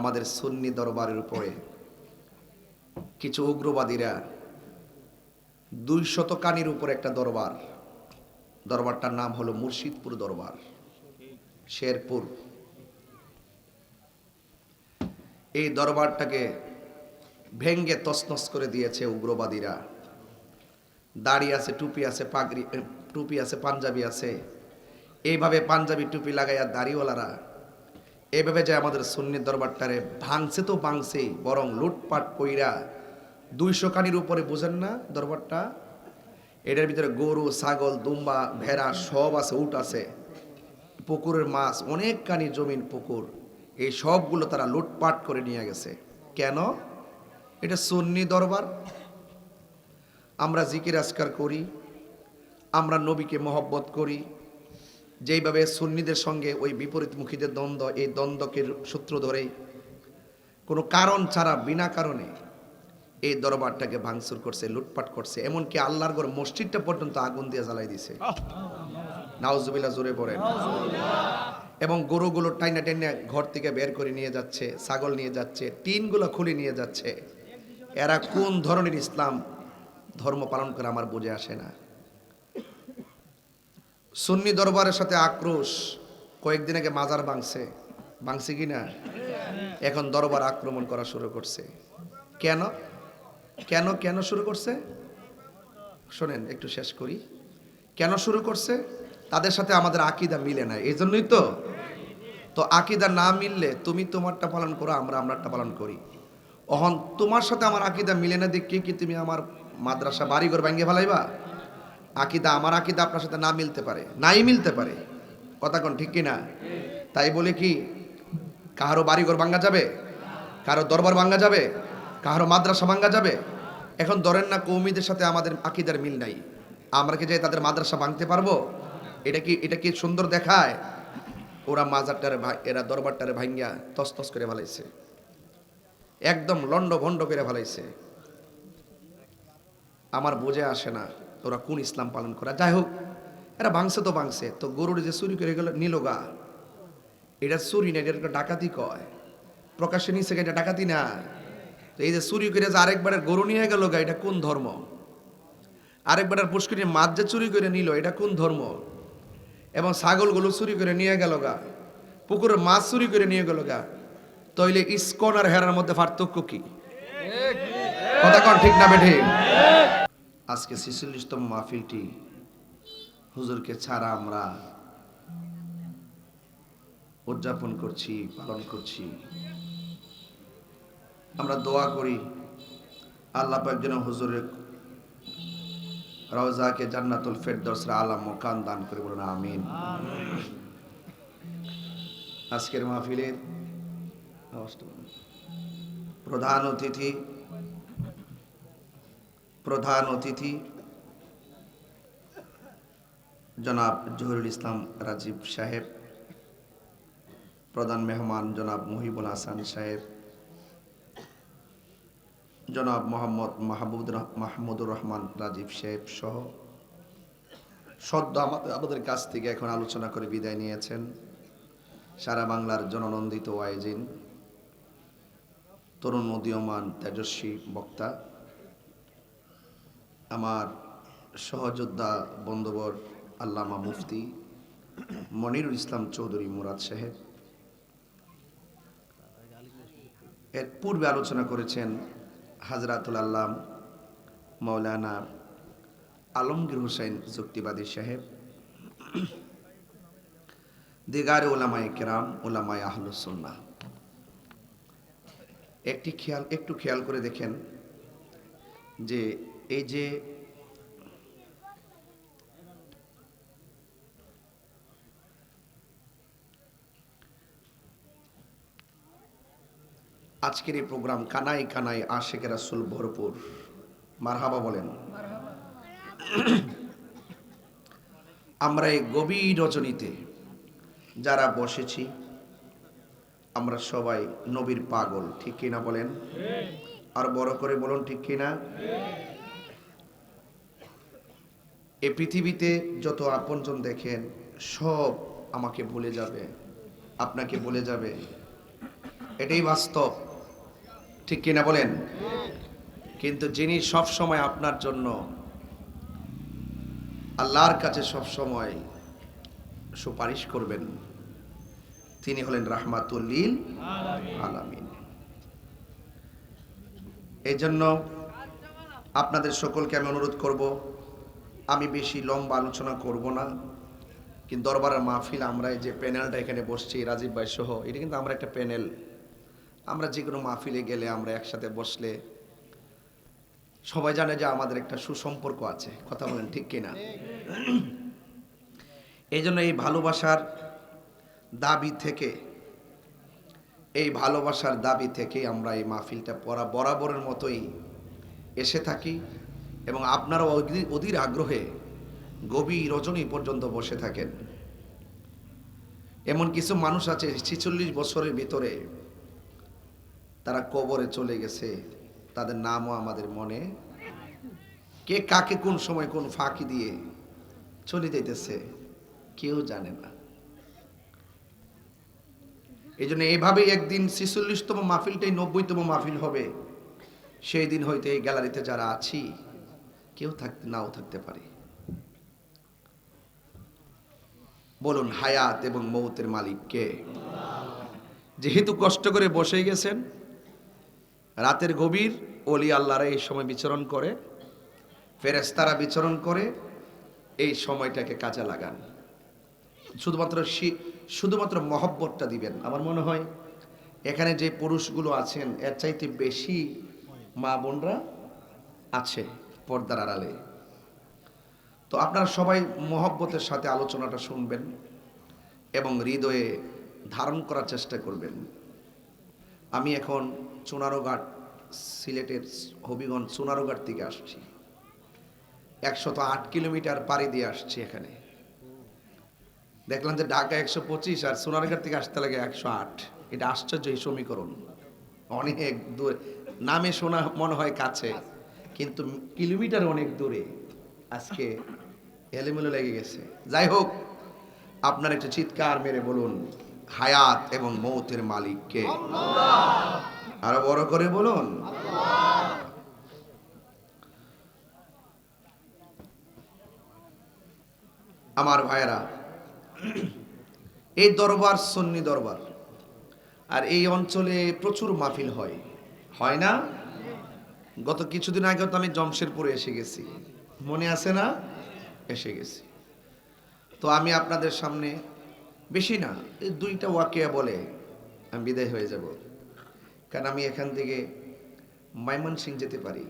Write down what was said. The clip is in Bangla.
আমাদের সুন্নি দরবারের উপরে কিছু উগ্রবাদীরা দুই শত কানির উপর একটা দরবার। দরবারটার নাম হলো মুর্শিদপুর দরবার, শেরপুর। এই দরবারটাকে ভেঙ্গে তসনস করে দিয়েছে উগ্রবাদীরা। দাড়ি আছে, টুপি আছে, পাগড়ি, টুপি আছে, পাঞ্জাবি আছে। এইভাবে পাঞ্জাবি, টুপি লাগাইয়া দাড়িওয়ালারা এইভাবে যে আমাদের সুন্নি দরবারটারে ভাঙছে তো ভাঙছেই, বরং লুটপাট কইরা দুইশো কানির উপরে বুঝেন না দরবারটা? এটার ভিতরে গরু, ছাগল, দুম্বা, ভেড়া সব আছে, উট আছে। পুকুরের মাছ, অনেক কানি জমিন পুকুর। এই সবগুলো তারা লুটপাট করে নিয়ে গেছে। কেন? এটা সুন্নি দরবার। আমরা জিকির আজকার করি, আমরা নবীকে মহব্বত করি যেইভাবে সুন্নিদের সঙ্গে ওই বিপরীতমুখীদের দ্বন্দ্ব, এই দ্বন্দ্বকে সূত্র ধরে কোনো কারণ ছাড়া, বিনা কারণে এই দরবারটাকে ভাঙচুর করছে, লুটপাট করছে। এমনকি আল্লাহর ঘর মসজিদটা পর্যন্ত আগুন দিয়ে জ্বালাই দিছে। নাউজুবিল্লাহ, জোরে পড়েন এবং গরুগুলো টাইনা টাইনা ঘর থেকে বের করে নিয়ে যাচ্ছে, ছাগল নিয়ে যাচ্ছে, টিনগুলো খুলে নিয়ে যাচ্ছে। এরা কোন ধরনের ইসলাম ধর্ম পালন করে আমার বুঝে আসে না। সুন্নি দরবারের সাথে আক্রোশ কয়েকদিন আগে মাজার ভাঙছে। ভাঙছে কি না? এখন দরবার আক্রমণ করা শুরু করছে। কেন? কেন কেন শুরু করছে? শোনেন, একটু শেষ করি। কেন শুরু করছে? তাদের সাথে আমাদের আকিদা মিলে না, এই জন্যই তো। তো আকিদা না মিললে তুমি তোমারটা পালন করো, আমরা আমরারটা পালন করি। অহন তোমার সাথে আমার আকিদা মিলে না দেখে কি তুমি আমার মাদ্রাসা বাড়িঘর ভাঙ্গে ফেলাইবা? আকিদা, আমার আকিদা আপনার সাথে না মিলতে পারে, নাই মিলতে পারে। কথা কোন ঠিক কি না তাই বলে কি কাহারও বাড়িঘর ভাঙ্গা যাবে, কারও দরবার ভাঙ্গা যাবে, কাহারো মাদ্রাসা ভাঙ্গা যাবে। এখন ধরেন না কৌমিদের সাথে আমাদের আকিদার মিল নাই। আমরা কি যাই তাদের মাদ্রাসা ভাঙতে পারব? এটা কি এটা কি সুন্দর দেখায়? ওরা মাজারটারে এরা দরবারটারে ভাঙ্গিয়া তস তস করে ভালাইছে একদম লন্ড ভন্ড করে ভালাইছে আমার বোঝে আসে না। ওরা কোন ইসলাম পালন করা। যাই হোক এরা ভাঙছে তো ভাঙছে তো গরুর যে চুরি করে গেল নিল গা? এটা চুরি না এটা ডাকাতি কয়। প্রকাশ্যে নিচে এটা ডাকাতি না। তো এই যে চুরি করে যে আরেকবারের গরু নিয়ে গেল গা এটা কোন ধর্ম? আরেকবারের পুষ্করি মাছ যে চুরি করে নিল এটা কোন ধর্ম? এবং ছাগলগুলো চুরি করে নিয়ে গেল গা? পুকুরের মাছ চুরি করে নিয়ে গেল গা? তইলে ইস্কন আর হেরার মধ্যে পার্থক্য কি? কথা কন ঠিক না বেঠে? আজকে ছেচল্লিশতম মাহফিলটি হুজুরকে ছাড়া আমরা উদযাপন করছি, পালন করছি। আমরা দোয়া করি, আল্লাহ পাক যেন হুজুরের রওজাকে জান্নাতুল ফেরদৌসের আলা মোকান দান করে বলুন, আমিন। আজকের মাহফিলের প্রধান অতিথি প্রধান অতিথি, জনাব জহুরুল ইসলাম রাজীব সাহেব, প্রধান মেহমান জনাব মহিবুল হাসান সাহেব, জনাব মোহাম্মদ রহ- মাহমুদুর রহমান রাজীব সাহেব সহ সদ্য আমাদের আমাদের কাছ থেকে এখন আলোচনা করে বিদায় নিয়েছেন সারা বাংলার জননন্দিত ওয়াইজিন, তরুণ উদীয়মান তেজস্বী বক্তা আমার সহযোদ্ধা বন্ধুবর আল্লামা মুফতি মনিরুল ইসলাম চৌধুরী মুরাদ সাহেব। এর পূর্বে আলোচনা করেছেন হাজরাতুল আল্লাম মৌলানা আলমগীর হোসেন যুক্তিবাদী সাহেব। দিগারে ওলামায় কেরাম ওলামায় আহলুসুন্না একটি খেয়াল, একটু খেয়াল করে দেখেন যে এই যে আজকের এই প্রোগ্রাম কানাই কানাই আশেকের রাসুল ভরপুর। মারহাবা বলেন। আমরা এই গভীর রজনীতে যারা বসেছি, আমরা সবাই নবীর পাগল, ঠিক কিনা বলেন? আর বড় করে বলুন, ঠিক কিনা? এই পৃথিবীতে যত আপনজন দেখেন, সব আমাকে ভুলে যাবে, আপনাকে বলে যাবে। এটাই বাস্তব। ঠিক কিনা বলেন? কিন্তু যিনি সব সময় আপনার জন্য, আল্লাহর কাছে সব সময় সুপারিশ করবেন, তিনি হলেন রাহমাতুল্লিল আলামিন। এই জন্য আপনাদের সকলকে আমি অনুরোধ করব আমি বেশি লম্বা আলোচনা করব না, কিন্তু দরবারের মাহফিল আমরা এই যে প্যানেলটা এখানে বসছি, রাজীব ভাই সহ, এটা কিন্তু আমরা একটা প্যানেল। আমরা যে কোনো মাহফিলে গেলে আমরা একসাথে বসলে সবাই জানে যে আমাদের একটা সুসম্পর্ক আছে, কথা বলেন ঠিক কিনা? এই জন্য এই ভালোবাসার দাবি থেকে, এই ভালোবাসার দাবি থেকে আমরা এই মাহফিলটা পড়া বরাবরের মতোই এসে থাকি। এবং আপনারাও অধীর- আগ্রহে গভীর রজনী পর্যন্ত বসে থাকেন। এমন কিছু মানুষ আছে, ছিচল্লিশ বছরের ভিতরে তারা কবরে চলে গেছে। তাদের নামও আমাদের মনে। কে কাকে কোন সময় কোন ফাঁকি দিয়ে চলে যাইতেছে, কেউ জানে না। এই জন্য এইভাবেই একদিন ছিচল্লিশতম মাহফিলটাই নব্বইতম মাহফিল হবে। সেই দিন হইতে এই গ্যালারিতে যারা আছি কেউ থাকতে, নাও থাকতে পারে। বলুন, হায়াত এবং মৌতের মালিক কে? যেহেতু কষ্ট করে বসে গেছেন, রাতের গভীর অলি আল্লাহরা এই সময় বিচরণ করে ফেরেস্তারা বিচরণ করে, এই সময়টাকে কাজে লাগান। শুধুমাত্র শুধুমাত্র মহব্বতটা দিবেন। আমার মনে হয়, এখানে যে পুরুষগুলো আছেন, এর চাইতে বেশি মা বোনরা আছে। পর্দার আড়ালে। তো আপনারা সবাই মহব্বতের সাথে আলোচনাটা শুনবেন এবং হৃদয়ে ধারণ করার চেষ্টা করবেন। আমি এখন চুনারোঘাট সিলেটের হবিগঞ্জ চুনারোঘাট থেকে আসছি। একশত আট কিলোমিটার পাড়ি দিয়ে আসছি এখানে। দেখলাম যে ঢাকা একশো পঁচিশ আর সোনারঘাট থেকে আসতে লাগে একশো আট। এটা আশ্চর্য এই সমীকরণ। অনেক দূর। নামে শোনা মনে হয় কাছে। কিন্তু কিলোমিটার অনেক দূরে আজকে এলোমেলো লেগে গেছে। যাই হোক, আপনার একটু চিৎকার মেরে বলুন, হায়াত এবং মৌতের মালিককে আরও বড় করে বলুন। আমার ভাইয়েরা, এই দরবার সন্নি দরবার, আর এই অঞ্চলে প্রচুর মাহফিল হয়। হয় না? গত কিছুদিন আগে তো আমি জমশেদপুরে এসে গেছি। মনে আছে না? এসে গেছি। তো আমি আপনাদের সামনে বেশি না, এই দুইটা ওয়াকিয়া বলে আমি বিদায় হয়ে যাব। কারণ আমি এখান থেকে মাইমনসিং যেতে পারি।